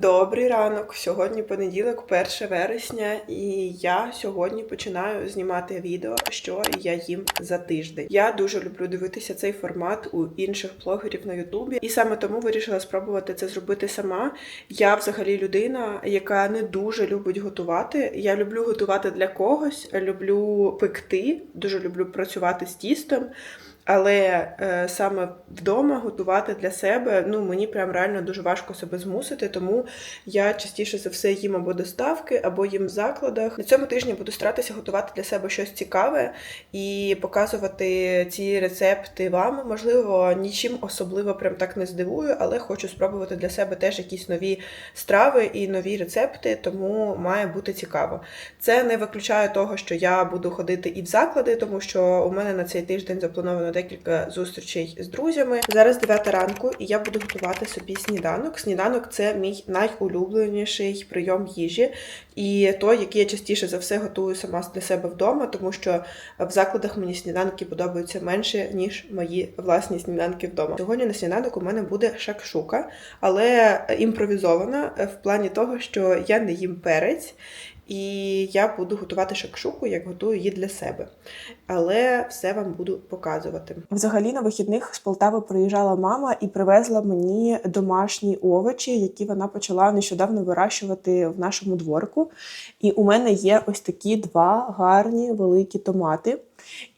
Добрий ранок. Сьогодні понеділок, 1 вересня, і я сьогодні починаю знімати відео, що я їм за тиждень. Я дуже люблю дивитися цей формат у інших блогерів на Ютубі, і саме тому вирішила спробувати це зробити сама. Я взагалі людина, яка не дуже любить готувати. Я люблю готувати для когось, люблю пекти, дуже люблю працювати з тістом. Але е, саме вдома готувати для себе, ну мені прям реально дуже важко себе змусити, тому я частіше за все їм або доставки, або їм в закладах. На цьому тижні буду старатися готувати для себе щось цікаве і показувати ці рецепти вам. Можливо, нічим особливо прям так не здивую, але хочу спробувати для себе теж якісь нові страви і нові рецепти, тому має бути цікаво. Це не виключає того, що я буду ходити і в заклади, тому що у мене на цей тиждень заплановано декілька зустрічей з друзями. Зараз 9 ранку, і я буду готувати собі сніданок. Сніданок це мій найулюбленіший прийом їжі, і той, який я частіше за все готую сама для себе вдома, тому що в закладах мені сніданки подобаються менше, ніж мої власні сніданки вдома. Сьогодні на сніданок у мене буде шакшука, але імпровізована в плані того, що я не їм перець. І я буду готувати шакшуку, як готую її для себе. Але все вам буду показувати. Взагалі на вихідних з Полтави приїжджала мама і привезла мені домашні овочі, які вона почала нещодавно вирощувати в нашому дворику. І у мене є ось такі два гарні великі томати.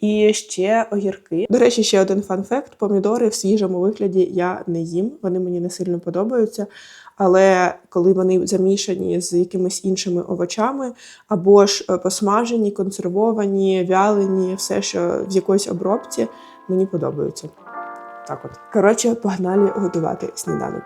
І ще огірки. До речі, ще один фан-факт: помідори в свіжому вигляді я не їм, вони мені не сильно подобаються. Але коли вони замішані з якимись іншими овочами, або ж е, посмажені, консервовані, вялені, все, що в якоїсь обробці, мені подобаються. Так от. Коротше, погнали готувати сніданок.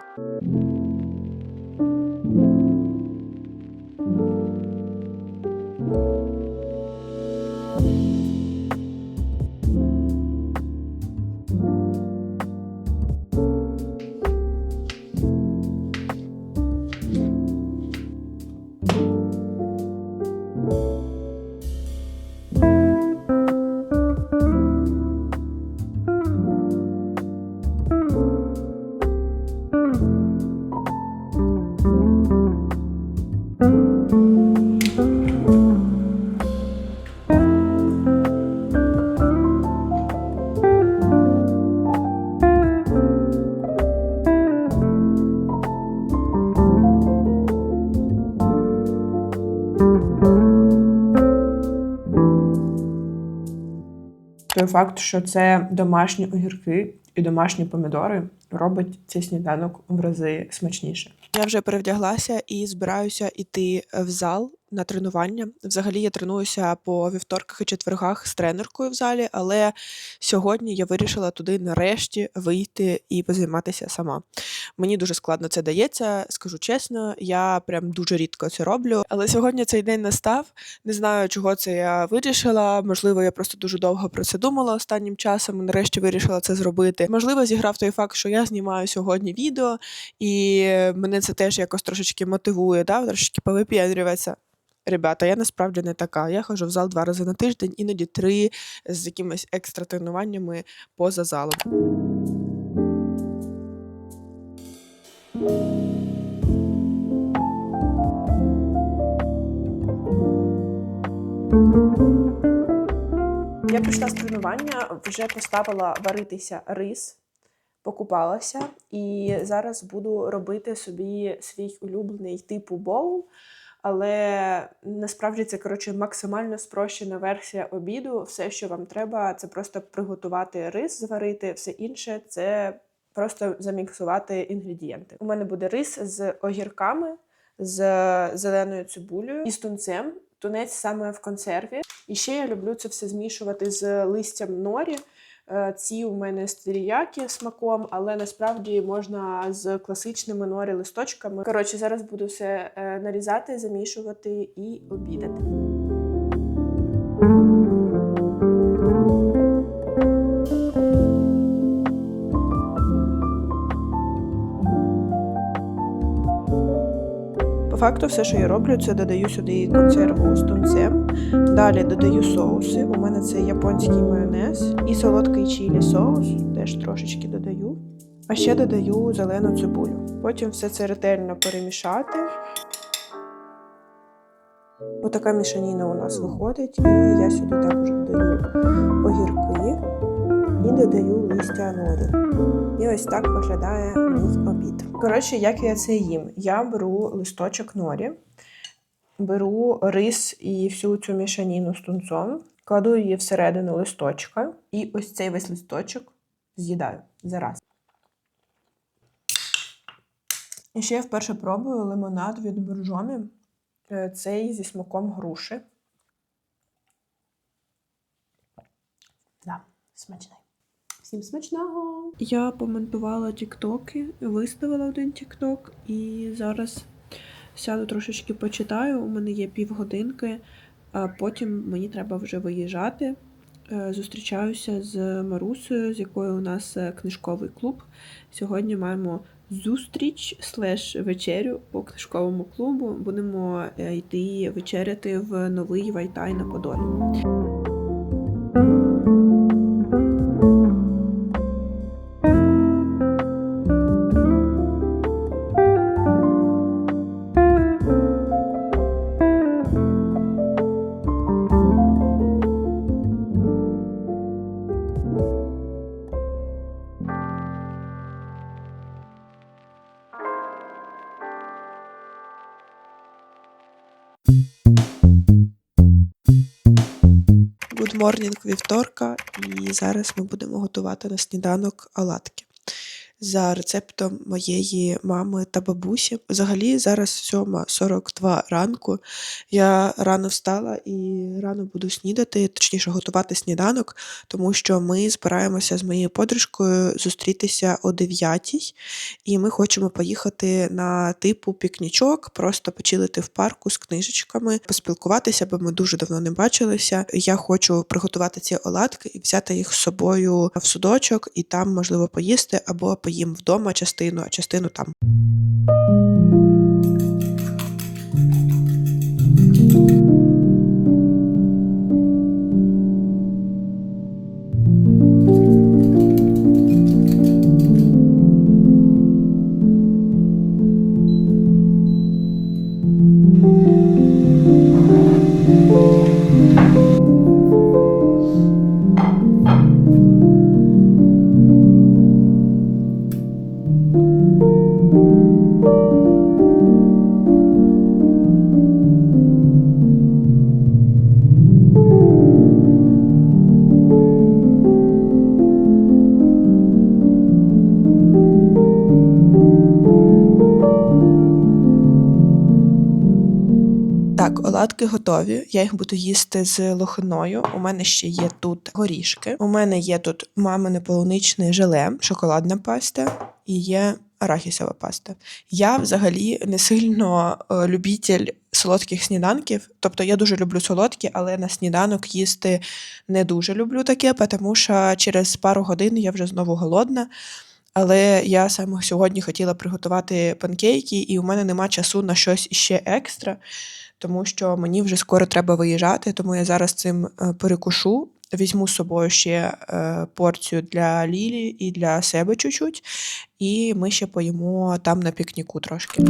Той факт, що це домашні огірки і домашні помідори, робить цей сніданок в рази смачніше. Я вже перевдяглася і збираюся йти в зал на тренування. Взагалі я тренуюся по вівторках і четвергах з тренеркою в залі, але сьогодні я вирішила туди нарешті вийти і позайматися сама. Мені дуже складно це дається, скажу чесно, я прям дуже рідко це роблю. Але сьогодні цей день настав. Не знаю, чого це я вирішила. Можливо, я просто дуже довго про це думала останнім часом. і Нарешті вирішила це зробити. Можливо, зіграв той факт, що я знімаю сьогодні відео, і мене це теж якось трошечки мотивує, да? трошечки повип'яндрюватися. Ребята, я насправді не така. Я ходжу в зал два рази на тиждень, іноді три з якимись екстра тренуваннями поза залом. Я прийшла з тренування, вже поставила варитися рис, покупалася, і зараз буду робити собі свій улюблений типу боул. Але насправді це коротше максимально спрощена версія обіду. Все, що вам треба, це просто приготувати рис, зварити, все інше це просто заміксувати інгредієнти. У мене буде рис з огірками, з зеленою цибулею і з тунцем. Тунець саме в консерві. І ще я люблю це все змішувати з листям норі. Е, Ці у мене стріякі смаком, але насправді можна з класичними норі листочками. Коротше, зараз буду все е, нарізати, замішувати і обідати. Факту, все, що я роблю, це додаю сюди консерву з тунцем. Далі додаю соуси. У мене це японський майонез і солодкий чилі соус, теж трошечки додаю. А ще додаю зелену цибулю. Потім все це ретельно перемішати. Отака мішаніна у нас виходить, і я сюди також додаю огірки і додаю листя норі. І ось так виглядає мій обід. Коротше, як я це їм? Я беру листочок норі, беру рис і всю цю мішаніну з тунцом, кладу її всередину листочка, і ось цей весь листочок з'їдаю зараз. І ще я вперше пробую лимонад від буржомі. Е, Цей зі смаком груші. Да, смачний. Всім смачного! Я помонтувала тіктоки, виставила один тікток і зараз сяду трошечки почитаю. У мене є півгодинки, а потім мені треба вже виїжджати. Е, Зустрічаюся з Марусею, з якою у нас е, книжковий клуб. Сьогодні маємо зустріч слеш вечерю по книжковому клубу. Будемо е, йти вечеряти в новий Вайтай на Подолі. Morning вівторка, і зараз ми будемо готувати на сніданок оладки. За рецептом моєї мами та бабусі. Взагалі зараз 7.42 ранку. Я рано встала і рано буду снідати, точніше готувати сніданок, тому що ми збираємося з моєю подружкою зустрітися о 9 і ми хочемо поїхати на типу пікнічок, просто почилити в парку з книжечками, поспілкуватися, бо ми дуже давно не бачилися. Я хочу приготувати ці оладки і взяти їх з собою в судочок, і там можливо поїсти або поїм вдома частину, а частину там. Так, готові. Я їх буду їсти з лохиною. У мене ще є тут горішки. У мене є тут мамине полуничне желе, шоколадна паста і є арахісова паста. Я взагалі не сильно е, любитель солодких сніданків. Тобто я дуже люблю солодкі, але на сніданок їсти не дуже люблю таке, тому що через пару годин я вже знову голодна. Але я саме сьогодні хотіла приготувати панкейки, і у мене нема часу на щось іще екстра, тому що мені вже скоро треба виїжджати, тому я зараз цим е, перекушу. Візьму з собою ще е, порцію для Лілі і для себе чуть-чуть, і ми ще поїмо там на пікніку трошки.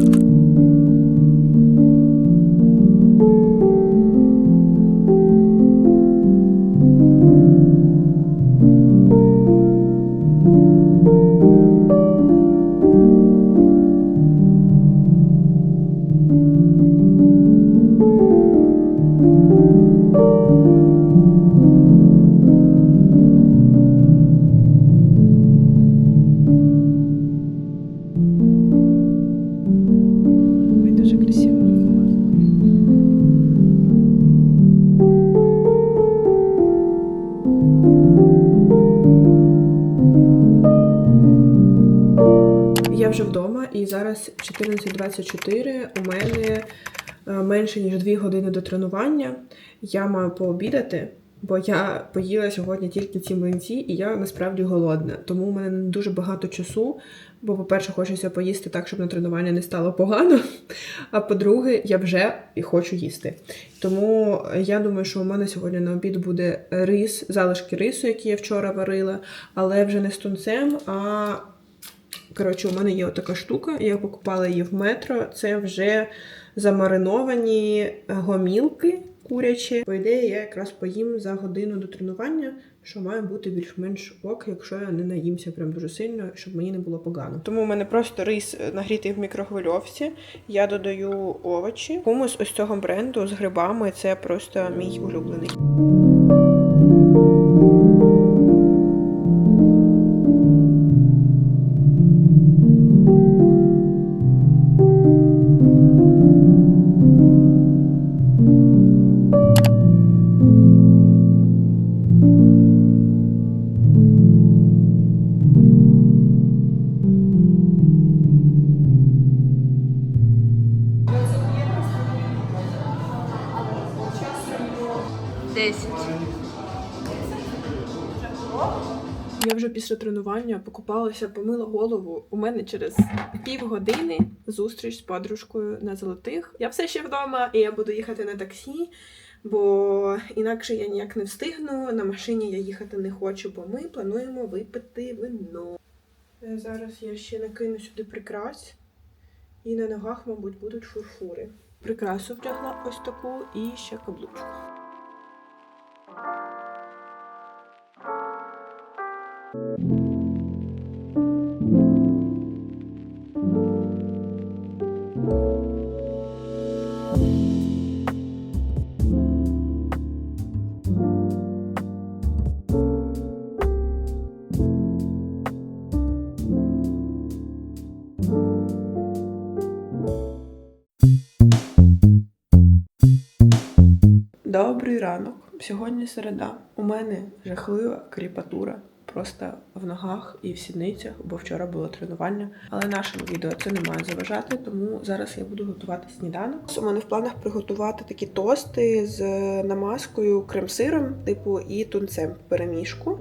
14.24. У мене е, менше ніж 2 години до тренування. Я маю пообідати, бо я поїла сьогодні тільки ці млинці, і я насправді голодна. Тому у мене не дуже багато часу. Бо, по-перше, хочеться поїсти так, щоб на тренування не стало погано. А по-друге, я вже і хочу їсти. Тому я думаю, що у мене сьогодні на обід буде рис, залишки рису, які я вчора варила, але вже не з тунцем, а Коротше, у мене є така штука, я покупала її в метро. Це вже замариновані гомілки курячі. По ідеї, я якраз поїм за годину до тренування, що має бути більш-менш ок, якщо я не наїмся прям дуже сильно, щоб мені не було погано. Тому у мене просто рис нагрітий в мікрохвильовці. Я додаю овочі. Хумус ось цього бренду з грибами це просто мій улюблений. Після тренування покупалася, помила голову. У мене через півгодини зустріч з подружкою на золотих. Я все ще вдома, і я буду їхати на таксі, бо інакше я ніяк не встигну. На машині я їхати не хочу, бо ми плануємо випити вино. Е, Зараз я ще накину сюди прикрас, і на ногах, мабуть, будуть фурфури. Прикрасу вдягла ось таку і ще каблучку. Добрий ранок. Сьогодні середа. У мене жахлива кріпатура. Просто в ногах і в сідницях, бо вчора було тренування. Але нашому відео це не має заважати, тому зараз я буду готувати сніданок. У мене в планах приготувати такі тости з намазкою крем-сиром, типу і тунцем в перемішку.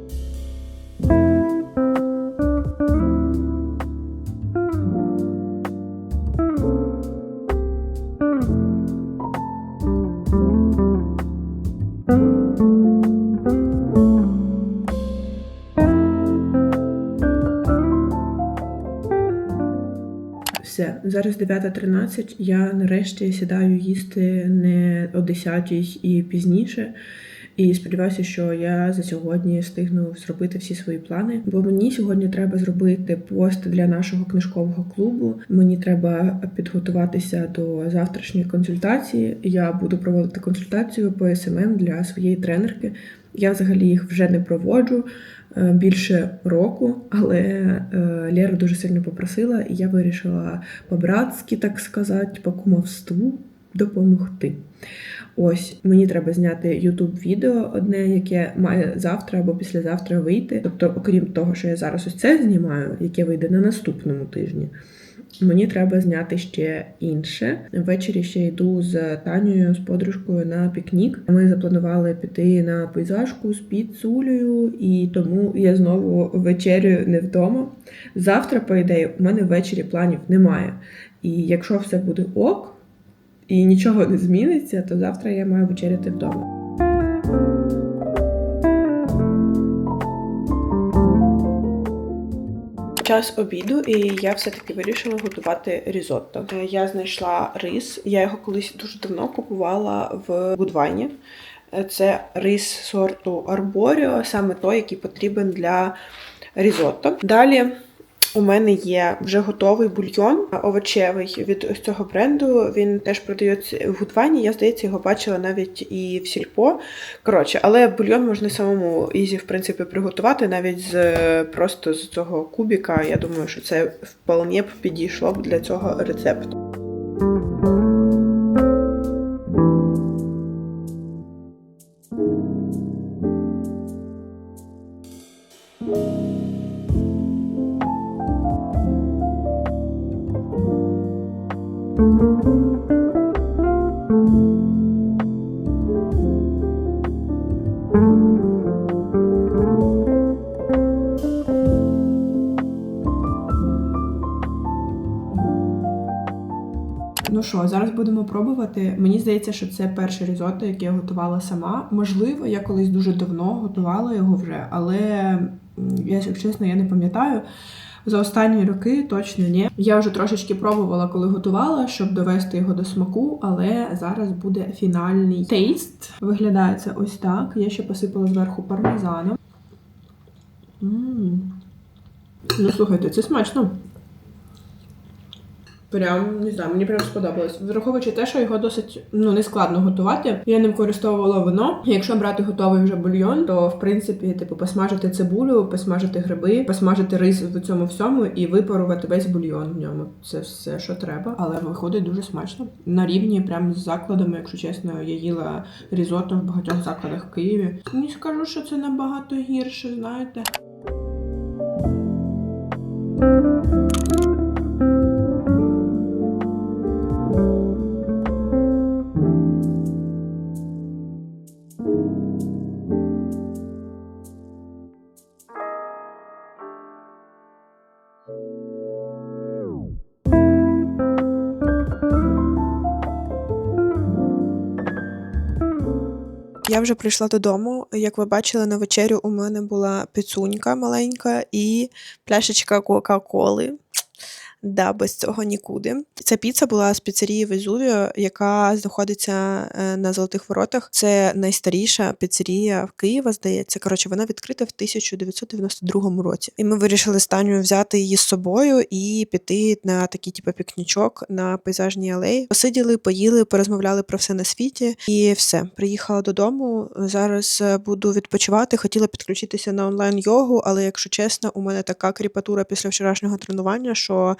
Зараз 9.13. Я нарешті сідаю їсти не о 10 і пізніше. І сподіваюся, що я за сьогодні встигну зробити всі свої плани. Бо мені сьогодні треба зробити пост для нашого книжкового клубу. Мені треба підготуватися до завтрашньої консультації. Я буду проводити консультацію по СММ для своєї тренерки. Я взагалі їх вже не проводжу більше року, але е, Лера дуже сильно попросила, і я вирішила по-братськи, так сказати, по кумовству допомогти. Ось мені треба зняти youtube відео одне, яке має завтра або післязавтра вийти. Тобто, окрім того, що я зараз ось це знімаю, яке вийде на наступному тижні. Мені треба зняти ще інше. Ввечері ще йду з Танею, з подружкою на пікнік. Ми запланували піти на пейзажку з піцулею, і тому я знову вечерю не вдома. Завтра, по ідеї, у мене ввечері планів немає. І якщо все буде ок і нічого не зміниться, то завтра я маю вечеряти вдома. Час обіду, і я все-таки вирішила готувати різотто. Е, Я знайшла рис. Я його колись дуже давно купувала в Будвайні. Е, Це рис сорту Арборіо, саме той, який потрібен для різотто. Далі у мене є вже готовий бульйон овочевий від ось цього бренду. Він теж продається в Гудвані. Я здається, його бачила навіть і в сільпо. Коротше, але бульйон можна самому ізі, в принципі, приготувати навіть з просто з цього кубіка. Я думаю, що це вполне б підійшло б для цього рецепту. Ну що, зараз будемо пробувати. Мені здається, що це перше різотто, яке я готувала сама. Можливо, я колись дуже давно готувала його вже, але я, чесно, я не пам'ятаю. За останні роки точно ні. Я вже трошечки пробувала, коли готувала, щоб довести його до смаку, але зараз буде фінальний тейст. Виглядає це ось так. Я ще посипала зверху пармезаном. Ну, слухайте, це смачно. Прям не знаю, мені прям сподобалось. Враховуючи те, що його досить ну не складно готувати. Я ним використовувала вино. Якщо брати готовий вже бульйон, то в принципі, типу, посмажити цибулю, посмажити гриби, посмажити рис в цьому всьому і випарувати весь бульйон в ньому. Це все, що треба, але виходить дуже смачно. На рівні прям з закладами, якщо чесно, я їла різотто в багатьох закладах в Києві. Не скажу, що це набагато гірше, знаєте. Я вже прийшла додому. Як ви бачили, на вечерю у мене була піцунька маленька і пляшечка Кока-Коли. Да, без цього нікуди. Ця піца була з піцерії Везувіо, яка знаходиться е, на Золотих Воротах. Це найстаріша піцерія в Києва, здається. Коротше, вона відкрита в 1992 році. І ми вирішили з Танею взяти її з собою і піти на такий, типу, пікнічок на пейзажній алеї. Посиділи, поїли, порозмовляли про все на світі, і все. Приїхала додому. Зараз е, буду відпочивати. Хотіла підключитися на онлайн йогу, але якщо чесно, у мене така кріпатура після вчорашнього тренування, що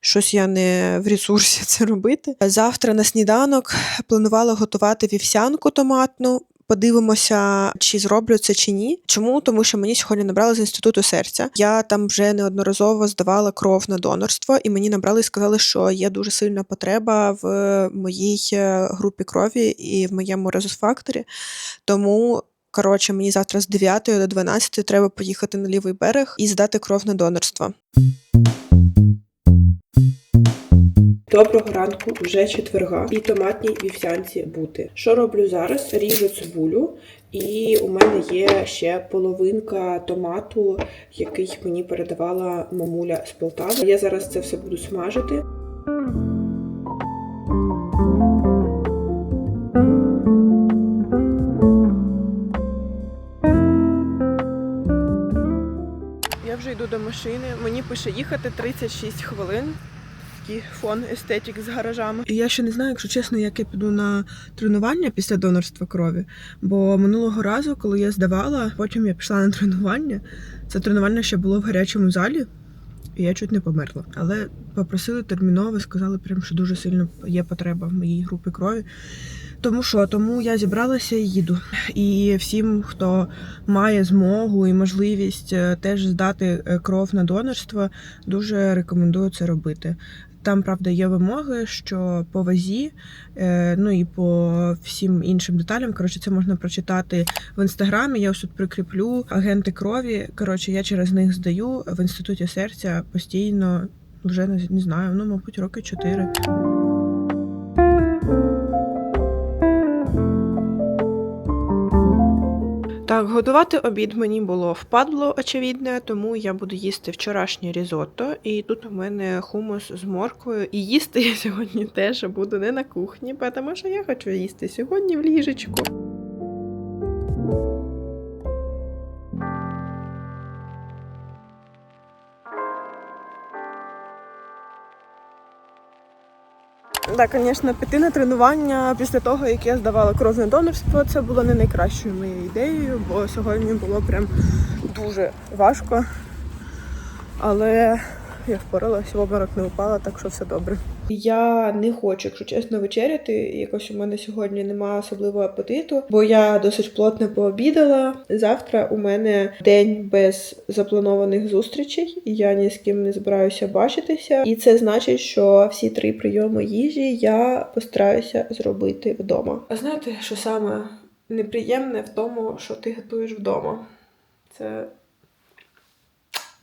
щось я не в ресурсі це робити. Завтра на сніданок планувала готувати вівсянку томатну. Подивимося, чи зроблю це чи ні. Чому? Тому що мені сьогодні набрали з інституту серця. Я там вже неодноразово здавала кров на донорство, і мені набрали і сказали, що є дуже сильна потреба в моїй е, групі крові і в моєму резус-факторі. Тому. Коротше, мені завтра з 9 до 12 треба поїхати на лівий берег і здати кров на донорство. Доброго ранку, вже четверга, і томатній вівсянці бути. Що роблю зараз? Ріжу цибулю, і у мене є ще половинка томату, який мені передавала мамуля з Полтави. Я зараз це все буду смажити. Я вже йду до машини. Мені пише їхати 36 хвилин. Такий фон естетик з гаражами. І я ще не знаю, якщо чесно, як я піду на тренування після донорства крові. Бо минулого разу, коли я здавала, потім я пішла на тренування. Це тренування ще було в гарячому залі, і я чуть не померла. Але попросили терміново, сказали, прям, що дуже сильно є потреба в моїй групі крові. Тому що, тому я зібралася і їду. І всім, хто має змогу і можливість е, теж здати е, кров на донорство, дуже рекомендую це робити. Там, правда, є вимоги, що по вазі, е, ну і по всім іншим деталям. Коротше, це можна прочитати в інстаграмі. Я ось тут прикріплю агенти крові. Коротше, я через них здаю в інституті серця постійно, вже не, знаю, ну, мабуть, роки чотири. Так, готувати обід мені було впадло, очевидне, тому я буду їсти вчорашнє різотто. І тут у мене хумус з морквою. І їсти я сьогодні теж буду не на кухні, тому що я хочу їсти сьогодні в ліжечку. Так, звісно, піти на тренування після того, як я здавала кровне донорство, це було не найкращою моєю ідеєю, бо сьогодні було прям дуже важко. Але я впоралась, в обморок не упала, так що все добре. Я не хочу, якщо чесно, вечеряти. Якось у мене сьогодні немає особливого апетиту, бо я досить плотно пообідала. Завтра у мене день без запланованих зустрічей, і я ні з ким не збираюся бачитися. І це значить, що всі три прийоми їжі я постараюся зробити вдома. А знаєте, що саме неприємне в тому, що ти готуєш вдома? Це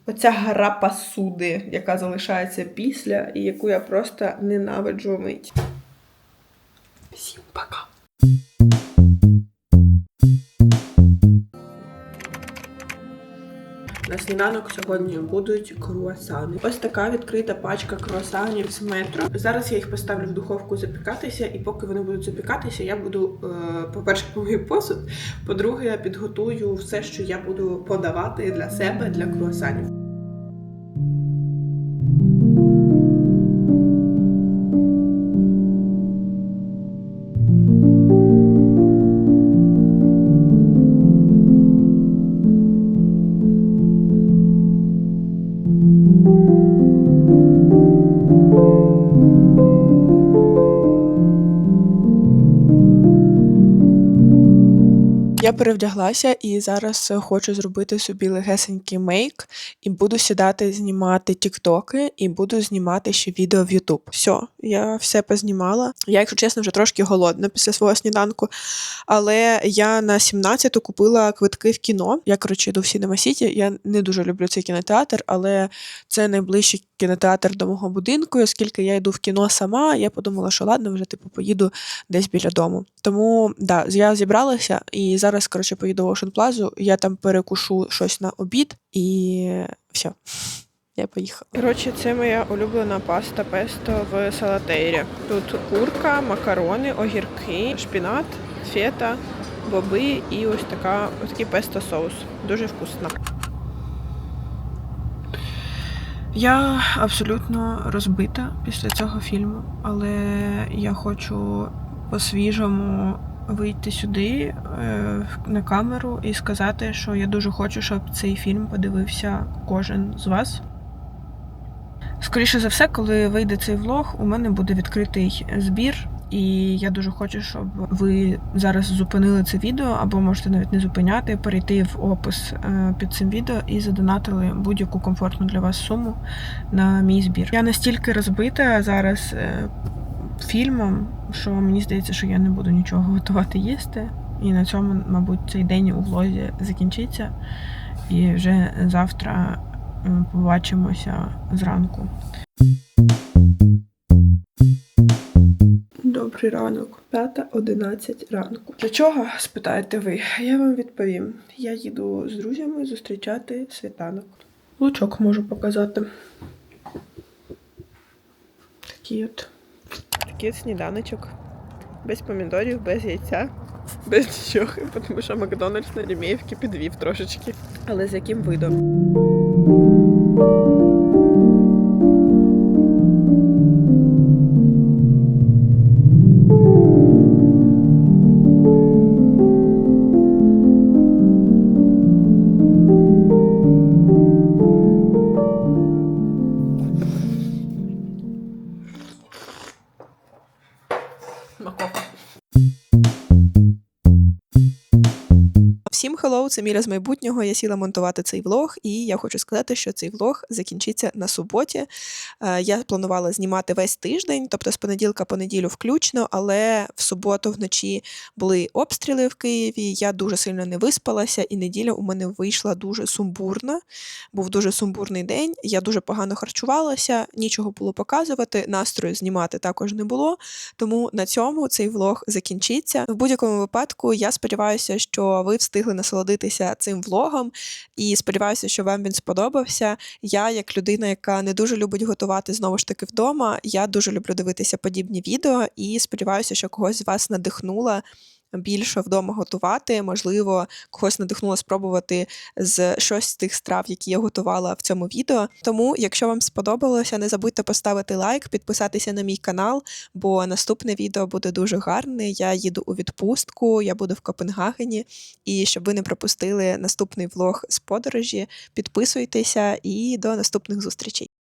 Оця гра посуди, яка залишається після, і яку я просто ненавиджу мить. Всім пока. На сніданок сьогодні будуть круасани. Ось така відкрита пачка круасанів з метро. Зараз я їх поставлю в духовку запікатися, і поки вони будуть запікатися, я буду, е, по-перше, помию посуд. По-друге, я підготую все, що я буду подавати для себе для круасанів. Thank you. Я перевдяглася і зараз е, хочу зробити собі легесенький мейк, і буду сідати знімати тіктоки, і буду знімати ще відео в Ютуб. Все, я все познімала. Я, якщо чесно, вже трошки голодна після свого сніданку. Але я на 17-ту купила квитки в кіно. Я, коротше, йду в Сінема Сіті. Я не дуже люблю цей кінотеатр, але це найближчий кінотеатр до мого будинку. Оскільки я йду в кіно сама, я подумала, що ладно, вже типу поїду десь біля дому. Тому да, я зібралася і зараз, коротше, поїду в Ocean Plaza, я там перекушу щось на обід і все. Я поїхала. Коротше, це моя улюблена паста песто в салатейрі. Тут курка, макарони, огірки, шпінат, фета, боби і ось така ось такий песто соус. Дуже вкусно. Я абсолютно розбита після цього фільму, але я хочу по-свіжому вийти сюди е, на камеру і сказати, що я дуже хочу, щоб цей фільм подивився кожен з вас. Скоріше за все, коли вийде цей влог, у мене буде відкритий збір. І я дуже хочу, щоб ви зараз зупинили це відео, або можете навіть не зупиняти, перейти в опис е, під цим відео і задонатили будь-яку комфортну для вас суму на мій збір. Я настільки розбита зараз е, фільмом, що мені здається, що я не буду нічого готувати їсти. І на цьому, мабуть, цей день у влозі закінчиться. І вже завтра е, побачимося зранку. Добрий ранок, 5.11 ранку. Для чого? спитаєте ви? Я вам відповім. Я їду з друзями зустрічати світанок. Лучок можу показати. Такий от. Такий сніданочок. Без помідорів, без яйця, без нічого, тому що Макдональдс на Рімєївки підвів трошечки. Але з яким видом? Це Міля з майбутнього. Я сіла монтувати цей влог, і я хочу сказати, що цей влог закінчиться на суботі. Е, Я планувала знімати весь тиждень, тобто з понеділка по неділю включно, але в суботу вночі були обстріли в Києві. Я дуже сильно не виспалася, і неділя у мене вийшла дуже сумбурна. Був дуже сумбурний день. Я дуже погано харчувалася, нічого було показувати, настрою знімати також не було. Тому на цьому цей влог закінчиться. В будь-якому випадку я сподіваюся, що ви встигли насолодитися цим влогом, і сподіваюся, що вам він сподобався. Я, як людина, яка не дуже любить готувати знову ж таки вдома, я дуже люблю дивитися подібні відео і сподіваюся, що когось з вас надихнула. Більше вдома готувати, можливо, когось надихнуло спробувати з щось з тих страв, які я готувала в цьому відео. Тому, якщо вам сподобалося, не забудьте поставити лайк, підписатися на мій канал, бо наступне відео буде дуже гарне. Я їду у відпустку, я буду в Копенгагені. І щоб ви не пропустили наступний влог з подорожі, підписуйтеся і до наступних зустрічей.